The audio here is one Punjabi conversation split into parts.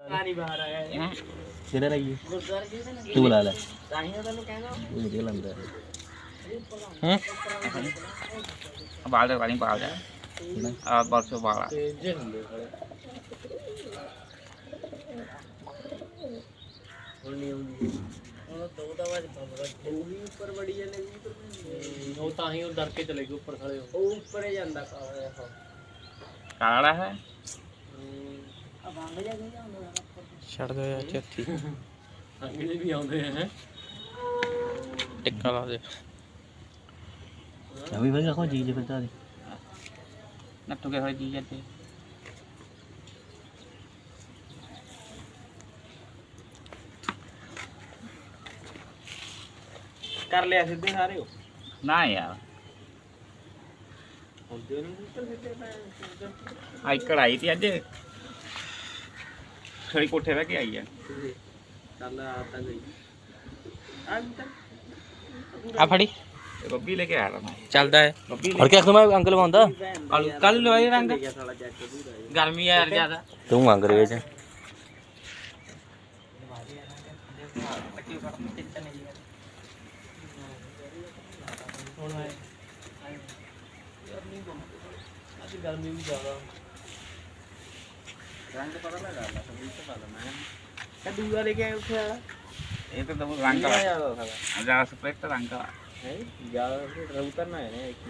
ਨਹੀਂ ਬਾਹਰ ਆਇਆ ਇਹ। ਹੈਂ? ਕਿਹੜਾ ਰਹੀ ਗੁਰਦੁਆਰੇ ਜੀ ਦੇ ਨੇ ਤੂੰ ਬੁਲਾ ਲੈ ਤਾਂ ਹੀ ਤਾਂ ਤੈਨੂੰ ਕਹਿੰਦਾ ਇਹ ਵਧੀਆ ਲੱਗਦਾ ਹੂੰ ਬਾਲ ਦੇ ਵਾਲੀ ਬਾਲ ਦਾ ਆ ਬਰਸੋ ਵਾਲਾ ਤੇ ਜੇ ਛੱਡ ਦੋ ਯਾਰ ਚੱਤੀ। ਅੰਗਲੇ ਵੀ ਆਉਂਦੇ ਹੈ। ਟਿੱਕਾ ਲਾ ਦੇ। ਆ ਵੀ ਵਧੀਆ ਕੋ ਜੀ ਜੇ ਫਿਰਦਾ ਦੇ। ਨੱਟੂ ਕੇ ਹੋਏ ਜੀ ਜਾਂਦੇ ਕਰ ਲਿਆ ਸਿੱਧੇ ਸਾਰੇ ਹੋ ਨਾ ਯਾਰ। ਆਈ ਕੜਾਈ ਤੇ ਅੱਜ। ਖੜੀ ਕੋਠੇ ਬਹਿ ਕੇ ਆਈ ਆ ਚੱਲ ਆ ਤਾਂ ਗਈ ਆ ਵੀ ਤਾਂ ਆ ਫੜੀ ਤੇ ਬੱਬੀ ਲੈ ਕੇ ਆਇਆ ਤਾ ਮੈਂ ਚੱਲਦਾ ਹੈ ਬੱਬੀ ਹੋਰ ਕਿਆ ਮੈਂ ਅੰਕਲ ਮੰਦਾ ਕੱਲ ਲਵਾਈ ਰੰਗ ਗਿਆ ਸਾਲਾ ਜੱਟ ਦੂਰ ਆਇਆ ਗਰਮੀ ਆ ਯਾਰ ਜ਼ਿਆਦਾ ਤੂੰ ਮੰਗ ਰਹੇ ਚ ਹੁਣ ਆਏ ਅੱਜ ਗਰਮੀ ਵੀ ਜ਼ਿਆਦਾ ਰੰਗ ਪਤਾ ਲੱਗਾ ਲਾ ਸਭ ਤੋਂ ਪਤਾ ਮੈਂ ਕੱਦੂ ਵਾਲੇ ਕੇ ਉੱਠਿਆ ਇਹ ਤਾਂ ਦਮ ਰੰਗ ਵਾਲਾ ਜ਼ਿਆਦਾ ਸਾਲਾ ਜ਼ਿਆਦਾ ਸਪਰੇਟ ਰੰਗ ਵਾਲਾ ਹੈ ਜ਼ਿਆਦਾ ਰਹੂ ਕਰਨਾ ਹੈ ਨਾ ਇੱਕ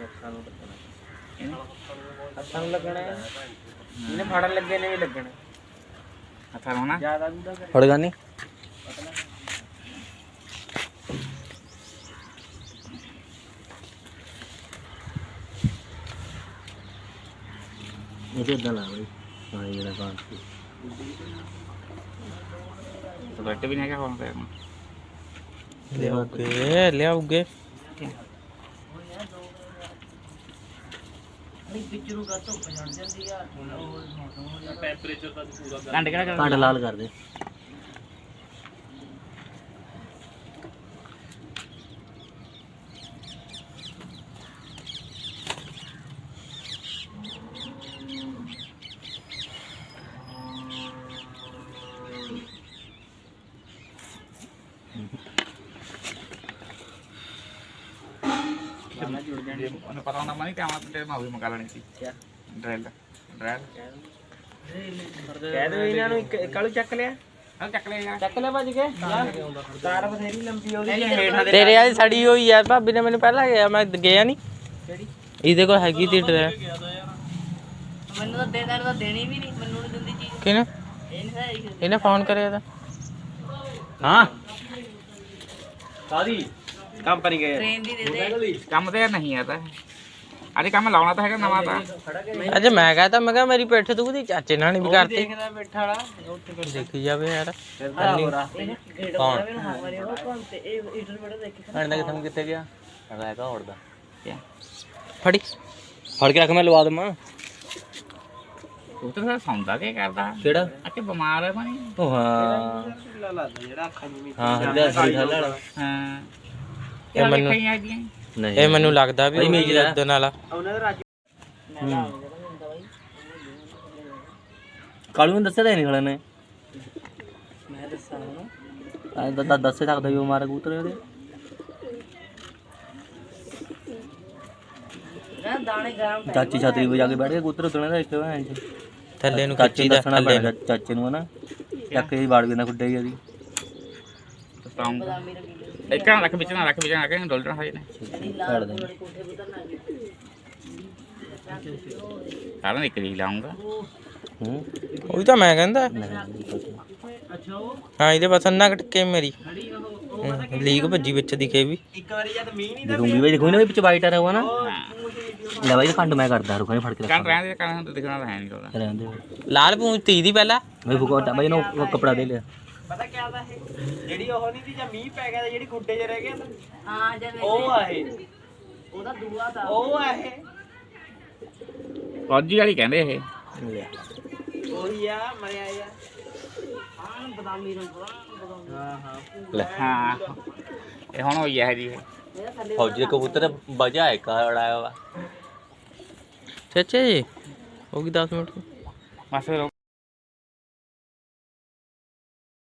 ਪਾਣੀ ਜਿਹੜਾ ਪਾਣ ਸਪਰੇਟ ਵੀ ਨਹੀਂ ਹੈਗਾ ਹੁਣ ਤੇ। ਲਿਆਉਗੇ ਲਿਆਉਗੇ। ਨਹੀਂ ਵਿੱਚ ਨੂੰ ਕਾ ਧੁੱਪ ਜੜ ਜਾਂਦੀ ਆ ਟੈਂਪਰੇਚਰ ਤਾਂ ਪੂਰਾ ਕੰਡ ਕਿਹੜਾ ਘੱਟ ਲਾਲ ਕਰ ਦੇ ਕਹਿ ਦੋ ਇਹਨਾਂ ਨੂੰ ਕਾਲੂ ਚੱਕ ਲਿਆ। ਹਾਂ ਚੱਕ ਚੱਕ ਲਿਆ ਭੱਜ ਕੇ। ਤਾਰ ਬਥੇਰੀ ਲੰਬੀ ਉਹਦੀ ਹੇਠਾਂ ਦੇ ਤੇਰੇ ਵਾਲੀ ਸੜੀ ਹੋਈ ਯਾਰ ਭਾਬੀ ਨੇ ਮੈਨੂੰ ਪਹਿਲਾਂ ਗਿਆ ਮੈਂ ਗਿਆ ਨਹੀਂ। ਕਿਹੜੀ? ਇਹਦੇ ਕੋਲ ਹੈਗੀ ਤੀ ਡਰ ਮੈਨੂੰ ਤਾਂ ਦੇ ਤਾਂ ਦੇਣੀ ਵੀ ਨਹੀਂ ਮੈਨੂੰ ਨਹੀਂ ਦਿੰਦੀ ਚੀਜ਼। ਹੈ ਇਹਨੇ ਫੋਨ ਕਰਿਆ ਤਾਂ। ਹਾਂ। ਸਾਦੀ ਕੰਪਨੀ ਗਏ। ਟ੍ਰੇਨ ਦੀ ਦੇ ਦੇ। ਕੰਮ ਤੇ ਨਹੀਂ ਆ ਤਾਂ। ਅਰੇ ਕੰਮ ਲਾਉਣਾ ਤਾਂ ਹੈਗਾ ਨਵਾਂ ਤਾਂ। ਅੱਜ ਮੈਂ ਕਹਤਾ ਮੈਂ ਕਿਹਾ ਮੇਰੀ ਪਿੱਠ ਦੁਖਦੀ ਚਾਚੇ ਨਾਲ ਨਹੀਂ ਵੀ ਕਰਤੀ। ਦੇਖਦਾ ਬੈਠਾ ਵਾਲਾ ਉੱਥੇ ਕਰ ਦੇਖੀ ਜਾਵੇ ਯਾਰ। ਫਿਰਦਾ ਹੋ ਰਸਤੇ ਗੇੜ ਕੌਣ? ਵੀ ਨਾ ਮਾਰੇ ਉਹ ਕੋਲ ਤੇ? ਇਹ ਈਟਰ ਬੜਾ ਦੇਖੀ ਅੜਨਾ ਕਿਥਮ ਕਿੱਥੇ ਗਿਆ? ਰਹਿਗਾ ਉੜਦਾ ਫੜੀ। ਫੜ ਕੇ ਰੱਖ ਮੈਂ ਲਵਾ ਦਵਾਂ। ਉਹ ਤਾਂ ਸੌਂਦਾ ਕੀ ਕਰਦਾ? ਕਿਹੜਾ? ਅੱਕੇ ਬਿਮਾਰ ਹੈ ਭਾਈ ਉਹ ਹਾਂ। ਜਿਹੜਾ ਹਾਂ ਹਰਦਾ ਸਹੀ ਹਾਂ। ਇਹ ਮੈਨੂੰ ਨਹੀਂ। ਇਹ ਲੱਗਦਾ ਵੀ ਉਹ। ਉਦੋਂ। ਉਹਨਾਂ ਦਾ ਰਾਜ ਕਾਲੂ ਨੂੰ ਦੱਸਿਆ ਤਾਂ ਨਹੀਂ ਖੜਾ ਨੇ। ਮੈਂ ਦੱਸਾਂ ਐਂ ਤਾਂ ਦੱਸੇ ਸਕਦਾ ਵੀ ਉਹ ਮਾਰ ਕਬੂਤਰ ਉਹਦੇ। ਚਾਚੀ ਛਾਤਰੀ ਕੋ ਜਾ ਕੇ ਬੈਠ ਕੇ ਕਬੂਤਰ ਉਤਣੇ ਦਾ ਇੱਕ ਭੈਣ ਚ ਥੱਲੇ ਨੂੰ ਚਾਚੇ ਦੱਸਣਾ ਥੱਲੇ ਪੈਣਾ ਚਾਚੇ ਨੂੰ ਹਨਾ। ਚੱਕ ਕੇ ਬਾੜ ਗਿਆ ਹੀ ਨਾ ਰੱਖ ਵਿੱਚ ਨਾ ਰੱਖ ਵਿੱਚ ਨਾ ਰੱਖ ਡੋਲਟਣ ਹੋਏ ਨੇ ਛੱਡ ਦੇ। ਕੋਠੇ ਪੁੱਤਰ ਨਾ ਸਾਰਾ ਇੱਕ ਰੀ ਲਾਉਂਗਾ। ਹੂੰ। ਉਹੀ ਤਾਂ ਮੈਂ ਕਹਿੰਦਾ। ਹਾਂ ਇਹਦੇ ਬਸ ਅੰਨਾ ਟੱਕੇ ਮੇਰੀ। ਲੀਕ ਭੱਜੀ ਵਿੱਚ ਦਿਖੇ ਵੀ। ਇੱਕ ਵਾਰੀ ਜਦ ਮੀਂਹ ਨਹੀਂ ਨਾ ਵੀ ਵਿੱਚ ਵਾਈਟ ਆ ਰਿਹਾ ਨਾ। ਲੈ ਬਾਈ ਖੰਡ ਮੈਂ ਕਰਦਾ ਰੁਕਣੇ ਫੜ ਕੇ ਕੰਨ ਰੱਖ ਰਹਿਣ ਦੇ ਕੰਨ ਤਾਂ ਦਿਖਣਾ ਤਾਂ ਹੈ ਨਹੀਂ ਰਹਿੰਦੇ ਲਾਲ ਪੂੰਛ ਤੀ ਦੀ ਪਹਿਲਾਂ। ਬਈ ਫੁਕੋਟਾ ਬਾਈ ਨੂੰ ਕੱਪੜਾ ਦੇ ਲਿਆ। ਪਤਾ ਕਿਆ ਦਾ ਇਹ? ਜਿਹੜੀ ਉਹ ਨਹੀਂ ਸੀ ਜਾਂ ਮੀਂਹ ਪੈ ਗਿਆ ਤਾਂ ਜਿਹੜੀ ਖੁੱਡੇ 'ਚ ਰਹਿ ਗਿਆ ਤਾਂ ਹਾਂ ਜਦ ਉਹ ਆ ਇਹ। ਉਹਦਾ ਦੂਆ ਦਾ ਉਹ ਆ ਇਹ। ਫੌਜੀ ਵਾਲੀ ਕਹਿੰਦੇ ਇਹ। ਉਹੀ ਆ ਮਰਿਆ ਆ। ਹਾਂ ਬਦਾਮੀ ਰੰਗ ਹਾਂ ਹਾਂ। ਲੈ। ਹਾਂ। ਇਹ ਹੁਣ ਹੋਈ ਹੈ ਜੀ ਇਹ ਫੌਜੀ ਦੇ ਕਬੂਤਰ ਵਜਾ ਇੱਕ ਉਡਾਇਆ ਵਾ। ਚਾਚਾ ਜੀ ਹੋ ਗਈ 10 ਮਿੰਟ। ਬਸ ਫਿਰ